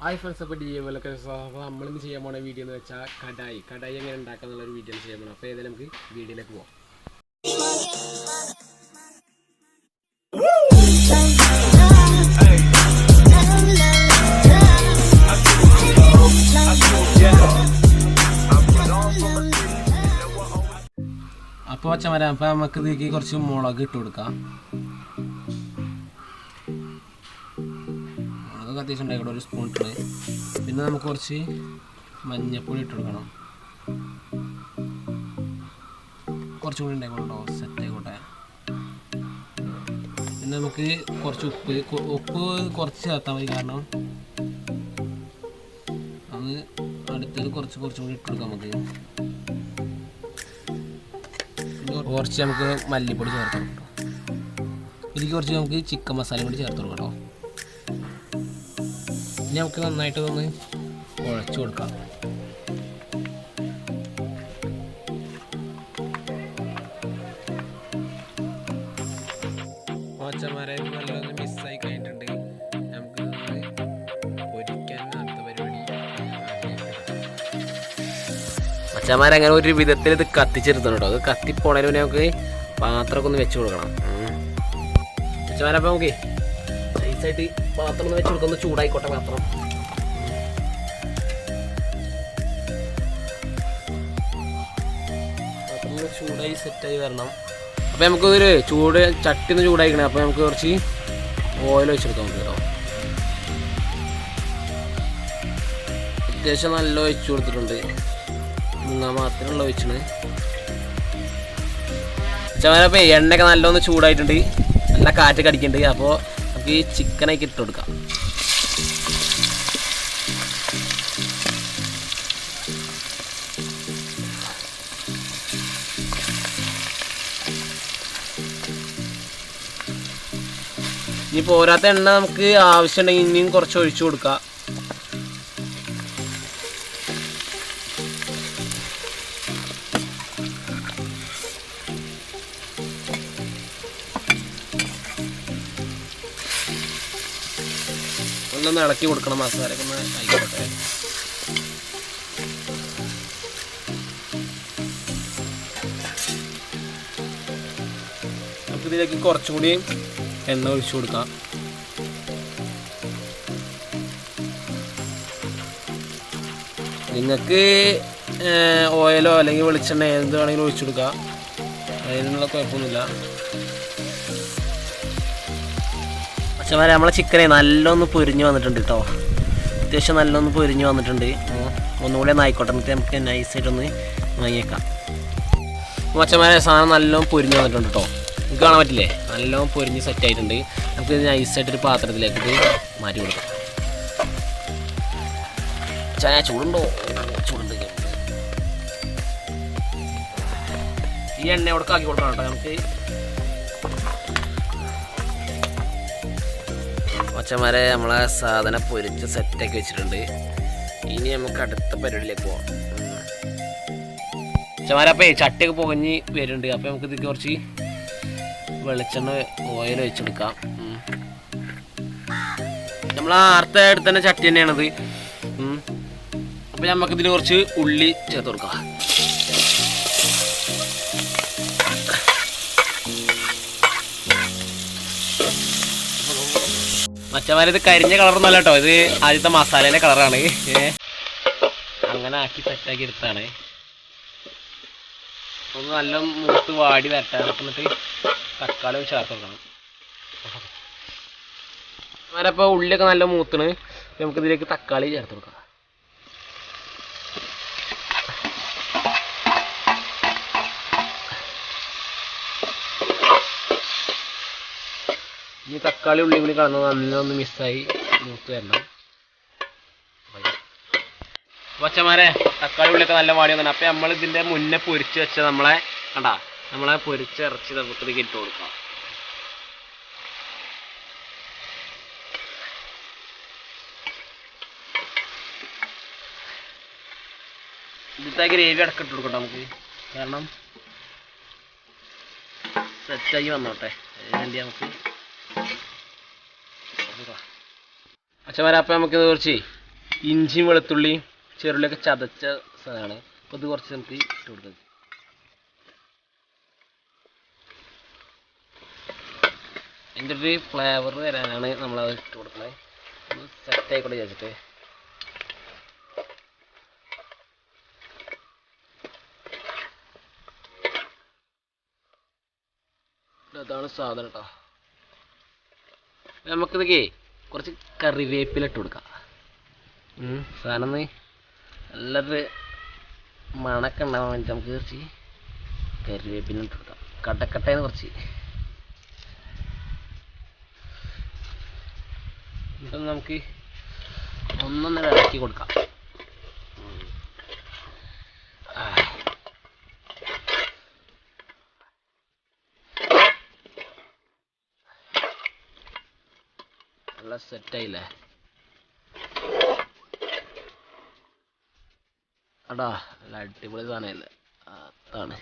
Hi friends അപ്പോൾ D M എല്ലൊക്കെ നമ്മളിന്ന് ചെയ്യാൻ പോണ വീഡിയോ എന്ന് വെച്ചാൽ കടായി. കടായി എങ്ങനെ ഉണ്ടാക്കുക എന്നുള്ളൊരു വീഡിയോ ചെയ്യാൻ പോകണം അപ്പോൾ ഏതായാലും നമുക്ക് വീഡിയോയിലേക്ക് പോവാം. അപ്പോൾ അച്ഛന്മാരെ അപ്പോൾ നമുക്ക് ഇതിലേക്ക് കുറച്ച് മുളക് ഇട്ട് കൊടുക്കാം. മുളക് അത്യാവശ്യം ഉണ്ടായിക്കോട്ടെ ഒരു സ്പൂൺ ഇട്ടത് പിന്നെ നമുക്ക് കുറച്ച് മഞ്ഞപ്പൊടി ഇട്ട് കൊടുക്കണം. കുറച്ചും കൂടി ഉണ്ടായിക്കോട്ടോ സെറ്റ് ആയിക്കോട്ടെ. പിന്നെ നമുക്ക് കുറച്ച് ഉപ്പ് ഉപ്പ് കുറച്ച് ചേർത്താൽ മതി കാരണം അത് അടുത്തത് കുറച്ച് കുറച്ചും കൂടി ഇട്ട് കൊടുക്കാം നമുക്ക്. കുറച്ച് നമുക്ക് മല്ലിപ്പൊടി ചേർത്ത് കൊടുക്കാം ഇതിൽ കുറച്ച് നമുക്ക് ചിക്കൻ മസാലയും കൂടി ചേർത്ത് കൊടുക്കാം കേട്ടോ ഇനി നമുക്ക് നന്നായിട്ട് ഒന്ന് കുഴച്ച് കൊടുക്കാം. മോച്ചന്മാരെ നല്ലതൊന്ന് മിസ്സായി കഴിഞ്ഞിട്ടുണ്ട് നമുക്ക് പൊരിക്കാൻ ഒരു വിധത്തിൽ ഇത് കത്തിച്ചെടുത്തണം കേട്ടോ. അത് കത്തിപ്പോണേ പിന്നെ നമുക്ക് പാത്രമൊക്കെ ഒന്ന് വെച്ച് കൊടുക്കണം. മച്ചന്മാരപ്പം നമുക്ക് നൈസായിട്ട് പാത്രം വെച്ച് കൊടുക്കുന്ന ചൂടായിക്കോട്ടെ പാത്രം ചൂടായി സെറ്റായി വരണം. അപ്പോൾ നമുക്ക് ഒരു ചൂട് ചട്ടിന്ന് ചൂടായിക്കണേ. അപ്പോൾ നമുക്ക് കുറച്ച് ഓയിൽ വെച്ചെടുക്കാം കേട്ടോ. അത്യാവശ്യം നല്ല ഒഴിച്ചു കൊടുത്തിട്ടുണ്ട്. മുങ്ങാൻ മാത്രമുള്ള ഒഴിച്ചത് ചവനപ്പോൾ എണ്ണയൊക്കെ നല്ലോന്ന് ചൂടായിട്ടുണ്ട്. നല്ല കാറ്റ് കടിക്കുന്നുണ്ട് അപ്പോൾ നമുക്ക് ഈ ചിക്കനൊക്കെ ഇട്ട് കൊടുക്കാം. ഇനി പോരാത്ത എണ്ണ നമുക്ക് ആവശ്യമുണ്ടെങ്കിൽ ഇനിയും കുറച്ച് ഒഴിച്ചു കൊടുക്കാം. ഒന്നൊന്ന് ഇളക്കി കൊടുക്കണം മസാലയൊക്കെ ഒന്ന് ആയിക്കോട്ടെ നമുക്ക് ഇതിലേക്ക് കുറച്ചും കൂടി എണ്ണ ഒഴിച്ചു കൊടുക്കാം. നിങ്ങൾക്ക് ഓയിലോ അല്ലെങ്കിൽ വെളിച്ചെണ്ണ എന്ത് വേണമെങ്കിലും ഒഴിച്ചു കൊടുക്കാം. അതിനുള്ള കുഴപ്പമൊന്നുമില്ല. അച്ഛന്മാരെ നമ്മളെ ചിക്കനെ നല്ലൊന്ന് പൊരിഞ്ഞു വന്നിട്ടുണ്ട് കേട്ടോ അത്യാവശ്യം നല്ലൊന്ന് പൊരിഞ്ഞു വന്നിട്ടുണ്ട്. ഒന്നുകൂടെ നായിക്കോട്ടെ എന്നിട്ട് നമുക്ക് നൈസായിട്ടൊന്ന് വാങ്ങിയേക്കാം. മച്ചന്മാരെ സാധനം നല്ലോണം പൊരിഞ്ഞു വന്നിട്ടുണ്ട് കേട്ടോ നിങ്ങൾക്ക് കാണാൻ പറ്റില്ലേ? നല്ലോണം പൊരിഞ്ഞ് സെറ്റ് ആയിട്ടുണ്ട്. നമുക്ക് നൈസായിട്ടൊരു പാത്രത്തിലേക്ക് മാറ്റി കൊടുക്കാം. ചായ ചൂടുണ്ടോ? ചൂടുണ്ട് ഈ എണ്ണ ആക്കി കൊടുക്കണം കേട്ടോ നമുക്ക് മച്ചന്മാരെ നമ്മളെ സാധനം പൊരിച്ച് സെറ്റാക്കി വെച്ചിട്ടുണ്ട്. ഇനി നമുക്ക് അടുത്ത പരിപാടിയിലേക്ക് പോവാം. മച്ചന്മാരെ അപ്പോൾ ചട്ടിയൊക്കെ പുകഞ്ഞ് വരുന്നുണ്ട്. അപ്പോൾ നമുക്ക് ഇതിൽ കുറച്ച് വെളിച്ചെണ്ണ ഓയിൽ വെച്ചെടുക്കാം നമ്മൾ ആർത്ത അടുത്ത് തന്നെ ചട്ടി തന്നെയാണത്. അപ്പം നമുക്കിതിന് കുറച്ച് ഉള്ളി ചേർത്ത് കൊടുക്കാം. മച്ചന്മാരെ ഇത് കരിഞ്ഞ കളറൊന്നല്ല കേട്ടോ ഇത് ആദ്യത്തെ മസാലേന്റെ കളറാണ്. അങ്ങനെ ആക്കി സെറ്റാക്കി എടുത്താണ്. ഒന്ന് നല്ല മൂത്ത് വാടി വരട്ടാൻ എന്നിട്ട് തക്കാളി ചേർത്ത് കൊടുക്കണം. അവരപ്പോൾ ഉള്ളിയൊക്കെ നല്ല മൂത്തണ്. നമുക്ക് ഇതിലേക്ക് തക്കാളി ചേർത്ത് കൊടുക്കാം. ഇനി തക്കാളി ഉള്ളി കൂടി കളന്ന് നല്ലൊന്ന് മിസ്സായി മൂത്ത് വരണം. പച്ചമാരെ തക്കാളി ഉള്ളിയൊക്കെ നല്ല വാടി വന്നു അപ്പം നമ്മൾ ഇതിന്റെ മുന്നേ പൊരിച്ച് വെച്ച നമ്മളെ കണ്ടാ? നമ്മളെ പൊരിച്ച് ഇറച്ചി ഇത് ഇട്ട് കൊടുക്കാം. ഇതിലത്തെ ഗ്രേവി അടക്കം ഇട്ട് കൊടുക്കട്ടെ നമുക്ക്. കാരണം സെറ്റായി വന്നോട്ടെ. അതിന് വേണ്ടി നമുക്ക് അച്ഛന്മാരെ അപ്പം നമുക്ക് കുറച്ച് ഇഞ്ചിയും വെളുത്തുള്ളിയും ചെറുള്ളിയൊക്കെ ചതച്ച സാധനമാണ്. അപ്പോൾ ഇത് കുറച്ച് നമുക്ക് ഇട്ട് കൊടുത്തത് അതിന്റെ ഒരു ഫ്ലേവർ വരാനാണ് നമ്മളത് ഇട്ട് കൊടുക്കുന്നത് ഒന്ന് സെറ്റ് ആയിക്കോട്ടെ അതാണ് സാധനം കേട്ടോ. നമുക്കിതൊക്കെ കുറച്ച് കറിവേപ്പില ഇട്ട് കൊടുക്കുക സാധനം നല്ലത് നല്ലൊരു മണക്ക ഉണ്ടാവാൻ വേണ്ടി നമുക്ക് കുറച്ച് കറിവേപ്പില ഇട്ട് കൊടുക്കാം. കട്ടക്കട്ടേന്ന് കുറച്ച്. എന്നിട്ട് നമുക്ക് ഒന്നൊന്നര ഇളക്കി കൊടുക്കാം. നല്ല സെറ്റായില്ലേ അടാ നല്ല അടിപൊളി സാധനമല്ലേ? അതാണ്.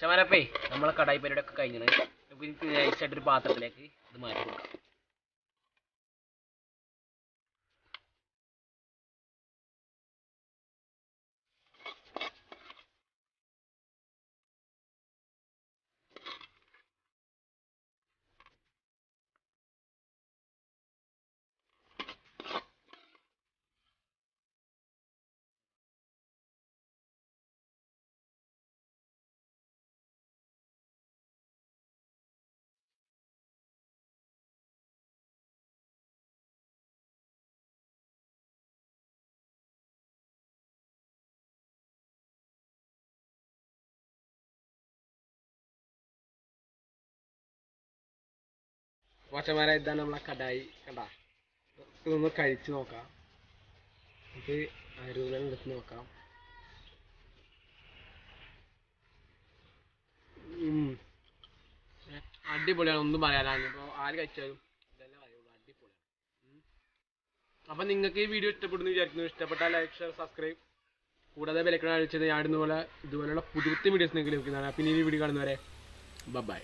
ചമാരപ്പേ നമ്മളെ കടായി പരിപാടി ഒക്കെ കഴിഞ്ഞത് നമുക്ക് നൈസായിട്ട് ഒരു പാത്രത്തിലേക്ക് ഇത് മാറ്റി കൊടുക്കാം. മാഷന്മാരെ ഇതാണ് നമ്മളെ കടായി. കണ്ടാ? ഇതൊന്ന് കഴിച്ചു നോക്കാം. ഇത് അരുവിനെ എടുത്ത് നോക്കാം. അടിപൊളിയാണ്. ഒന്നും പറയാനാണ്. ഇപ്പോൾ ആര് കഴിച്ചാലും ഇതെല്ലാം അറിയുള്ളൂ അടിപൊളിയാണ്. അപ്പം നിങ്ങൾക്ക് ഈ വീഡിയോ ഇഷ്ടപ്പെടുന്നു വിചാരിക്കുന്നു. ഇഷ്ടപ്പെട്ടാൽ ലൈക്ക് ഷെയർ സബ്സ്ക്രൈബ് കൂടാതെ വിലക്കണം അഴിച്ചത് ഞാൻ ഇതുപോലെ പോലെ ഇതുപോലെയുള്ള പുതിയ വീഡിയോസ് നിങ്ങൾക്ക് ലഭിക്കുന്നതാണ്. പിന്നെ ഈ വീഡിയോ കാണുന്നവരെ ബൈ